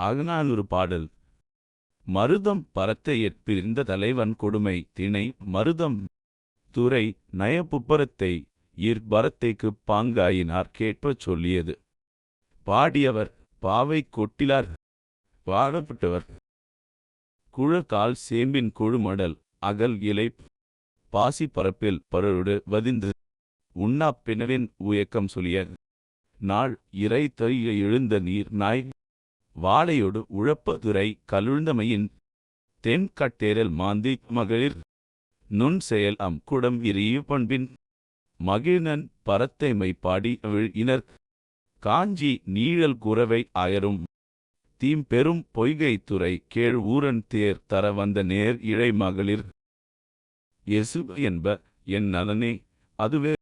அகநானூறு பாடல். மருதம் பரத்தையற் பிரிந்த தலைவன் கொடுமை திணை மருதம் துறை நயப்புப்பரத்தை இற் பரத்தைக்குப் பாங்காயினார் கேட்பச் சொல்லியது. பாடியவர் பாவை கொட்டிலார் பாடப்பட்டவர். குழக்கால் சேம்பின் கொழுமடல் அகல் இலை பாசி பரப்பில் பரருடு வதிந்து உண்ணாப் பிணவின் உயக்கம் சொல்லிய. நாள் இறை தறிய எழுந்த நீர் நாய் வாழையொடு உழப்பதுரை கலுழ்ந்தமையின் தென் கட்டேரல் மாந்தி மகளிர் நுண் செயல் அம் குடம் விரிய பண்பின் மகிழ்நன் பரத்தைமை பாடி அவிழ் இனர் காஞ்சி நீழல் குரவை அயரும் தீம் பெரும் கேழ் ஊரன் தேர் தர வந்த நேர் இழை மகளிர் எசு என்ப என் நலனே அதுவே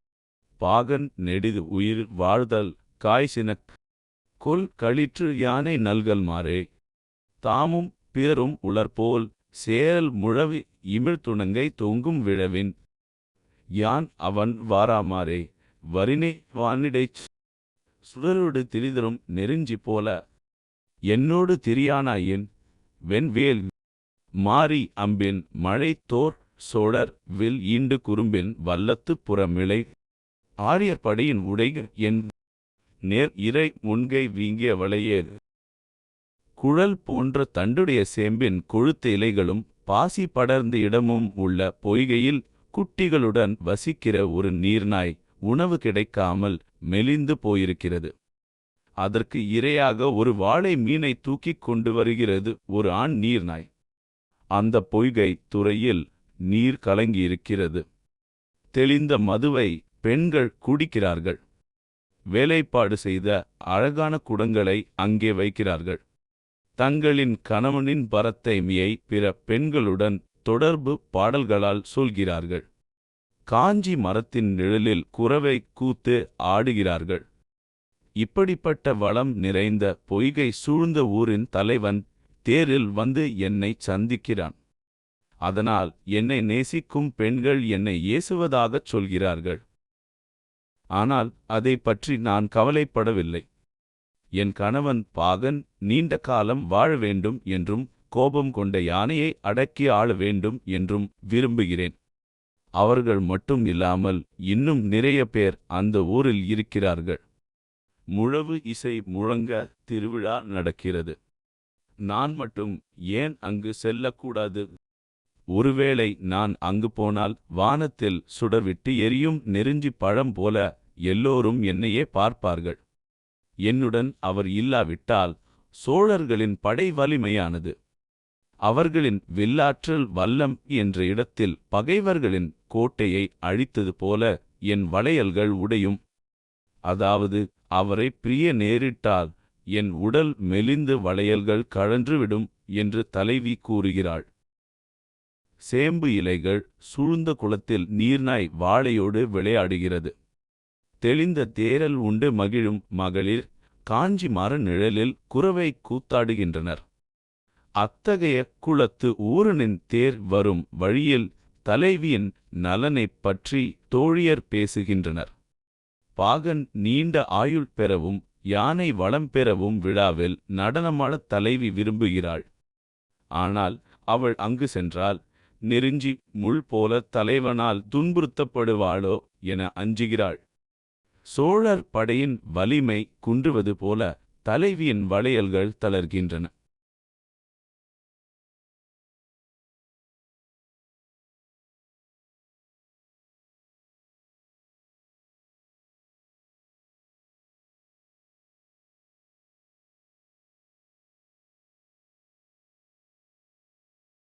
பாகன் நெடிது உயிர் வாழ்தல் காய்சினக் கொல் களிற்று யானை நல்கல் மாறே. தாமும் பிறரும் உளர்போல் சேரல் முழவி இமிழ்துணங்கை தொங்கும் விழவின். யான் அவன் வாராமாறே வரினே வானிடைச் சுடரோடு திரிதரும் நெருஞ்சி போல. என்னோடு திரியானாயின் வெண்வேல் மாறி அம்பின் மழை தோர் சோழர் வில் ஈண்டு குறும்பின் வல்லத்து புறமிளை ஆரியர் படையின் உடைகள் என் நேர் இறை முன்கை வீங்கிய வளையே குழல் போன்ற தண்டுடைய சேம்பின் கொழுத்த இலைகளும் பாசி படர்ந்த இடமும் உள்ள பொய்கையில் குட்டிகளுடன் வசிக்கிற ஒரு நீர்நாய் உணவு கிடைக்காமல் மெலிந்து போயிருக்கிறது. அதற்கு இரையாக ஒரு வாழை மீனை தூக்கிக் கொண்டு வருகிறது ஒரு ஆண் நீர்நாய். அந்த பொய்கை துறையில் நீர் கலங்கியிருக்கிறது. தெளிந்த மதுவை பெண்கள் குடிக்கிறார்கள். வேலைப்பாடு செய்த அழகான குடங்களை அங்கே வைக்கிறார்கள். தங்களின் கணவனின் பரத்தைமையை பிற பெண்களுடன் தொடர்பு பாடல்களால் சொல்கிறார்கள் காஞ்சி மரத்தின் நிழலில் குறவை கூத்து ஆடுகிறார்கள். இப்படிப்பட்ட வளம் நிறைந்த பொய்கை சூழ்ந்த ஊரின் தலைவன் தேரில் வந்து என்னை சந்திக்கிறான். அதனால் என்னை நேசிக்கும் பெண்கள் என்னை ஏசுவதாகச் சொல்கிறார்கள். ஆனால் அதை பற்றி நான் கவலைப்படவில்லை. என் கணவன் பாகன் நீண்ட காலம் வாழ வேண்டும் என்றும் கோபம் கொண்ட யானையை அடக்கி ஆள வேண்டும் என்றும் விரும்புகிறேன். அவர்கள் மட்டும் இல்லாமல் இன்னும் நிறைய பேர் அந்த ஊரில் இருக்கிறார்கள். முழவு இசை முழங்க திருவிழா நடக்கிறது. நான் மட்டும் ஏன் அங்கு செல்லக்கூடாது? ஒருவேளை நான் அங்கு போனால் வானத்தில் சுடர்விட்டு எரியும் நெருஞ்சி பழம் போல எல்லோரும் என்னையே பார்ப்பார்கள். என்னுடன் அவர் இல்லாவிட்டால் சோழர்களின் படை வலிமையானது. அவர்களின் வில்லாற்றல் வல்லம் என்ற இடத்தில் பகைவர்களின் கோட்டையை அழித்தது போல என் வளையல்கள் உடையும். அதாவது அவரை பிரிய நேரிட்டால் என் உடல் மெலிந்து வளையல்கள் கழன்றுவிடும் என்று தலைவி கூறுகிறாள். சேம்பு இலைகள் சூழ்ந்த குளத்தில் நீர்நாய் வாழையோடு விளையாடுகிறது. தெளிந்த தேரல் உண்டு மகிழும் மகளிர் காஞ்சி மர நிழலில் குறவை கூத்தாடுகின்றனர். அத்தகைய குளத்து ஊரனின் தேர் வரும் வழியில் தலைவியின் நலனைப் பற்றி தோழியர் பேசுகின்றனர். பாகன் நீண்ட ஆயுள் பெறவும் யானை வளம் பெறவும் விழாவில் நடனமாட தலைவி விரும்புகிறாள். ஆனால் அவள் அங்கு சென்றால் நெருஞ்சி முள் போல தலைவனால் துன்புறுத்தப்படுவாளோ என அஞ்சுகிறாள். சோழர் படையின் வலிமை குன்றுவது போல தலைவியின் வளையல்கள் தளர்கின்றன.